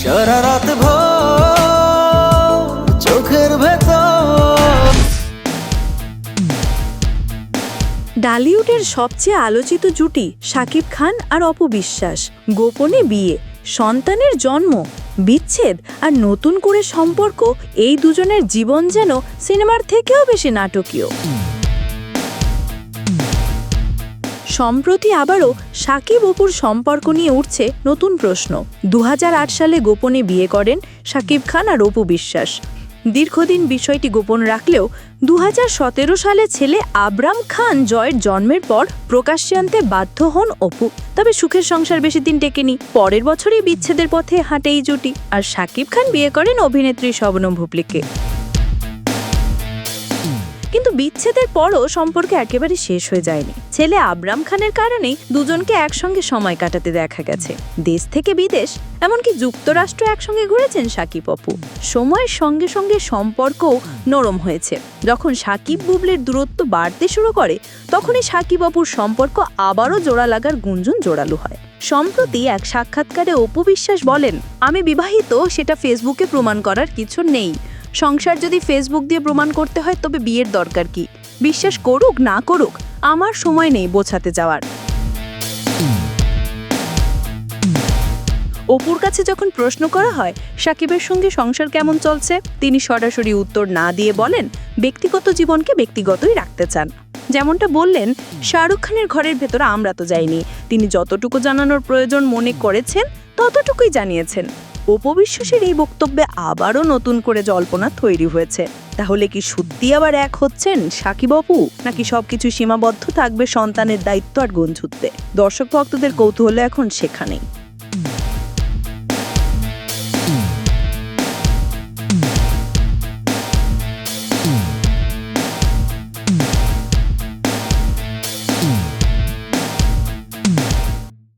সারা রাত ভেতর। ডালিউডের সবচেয়ে আলোচিত জুটি শাকিব খান আর অপবিশ্বাস গোপনে বিয়ে, সন্তানের জন্ম, বিচ্ছেদ আর নতুন করে সম্পর্ক, এই দুজনের জীবন যেন সিনেমার থেকেও বেশি নাটকীয়। সম্প্রতি আবারও সাকিব অপুর সম্পর্ক নিয়ে উঠছে নতুন প্রশ্ন। দু হাজার আট সালে গোপনে বিয়ে করেন সাকিব খান আর অপু বিশ্বাস। দীর্ঘদিন বিষয়টি গোপন রাখলেও দু সালে ছেলে আবরাম খান জয়ের জন্মের পর প্রকাশ্যে আনতে বাধ্য হন অপু। তবে সুখের সংসার বেশি দিন টেকেনি। পরের বছরই বিচ্ছেদের পথে হাঁটে এই জুটি। আর সাকিব খান বিয়ে করেন অভিনেত্রী শবনম ভুবলিকে কিন্তু বিচ্ছেদের পরও সম্পর্কে একেবারে শেষ হয়ে যায়নি। ছেলে আবরাম খানের কারণেই দুজনকে একসঙ্গে সময় কাটাতে দেখা গেছে। দেশ থেকে বিদেশ, এমনকি যুক্তরাষ্ট্র একসঙ্গে ঘুরেছেন সাকিব অপু। সময়ের সঙ্গে সঙ্গে সম্পর্কও নরম হয়েছে। যখন সাকিব বুবলের দূরত্ব বাড়তে শুরু করে, তখনই সাকিব অপুর সম্পর্ক আবারও জোড়া লাগার গুঞ্জন জোরালো হয়। সম্প্রতি এক সাক্ষাৎকারে অপু বিশ্বাস বলেন, আমি বিবাহিত, সেটা ফেসবুকে প্রমাণ করার কিছু নেই। সংসার যদি ফেসবুক দিয়ে প্রমাণ করতে হয়, তবে বিয়ের দরকার কি? বিশ্বাস করুক না করুক, আমার সময় নেই বোঝাতে যাওয়ার। অপুর কাছে যখন প্রশ্ন করা হয়, সাকিবের সঙ্গে সংসার কেমন চলছে, তিনি সরাসরি উত্তর না দিয়ে বলেন, ব্যক্তিগত জীবনকে ব্যক্তিগতই রাখতে চান। যেমনটা বললেন, শাহরুখ খানের ঘরের ভেতরে আমরা তো যাইনি। তিনি যতটুকু জানানোর প্রয়োজন মনে করেছেন, ততটুকুই জানিয়েছেন। উপবিশ্বাসের এই বক্তব্যে আবারও নতুন করে জল্পনা তৈরি হয়েছে। তাহলে কি সত্যি আবার এক হচ্ছেন সাকিব অপু নাকি সবকিছু সীমাবদ্ধ থাকবে সন্তানের দায়িত্ব আর গঞ্জুত্বে দর্শক ভক্তদের কৌতূহল এখন সেখানেই।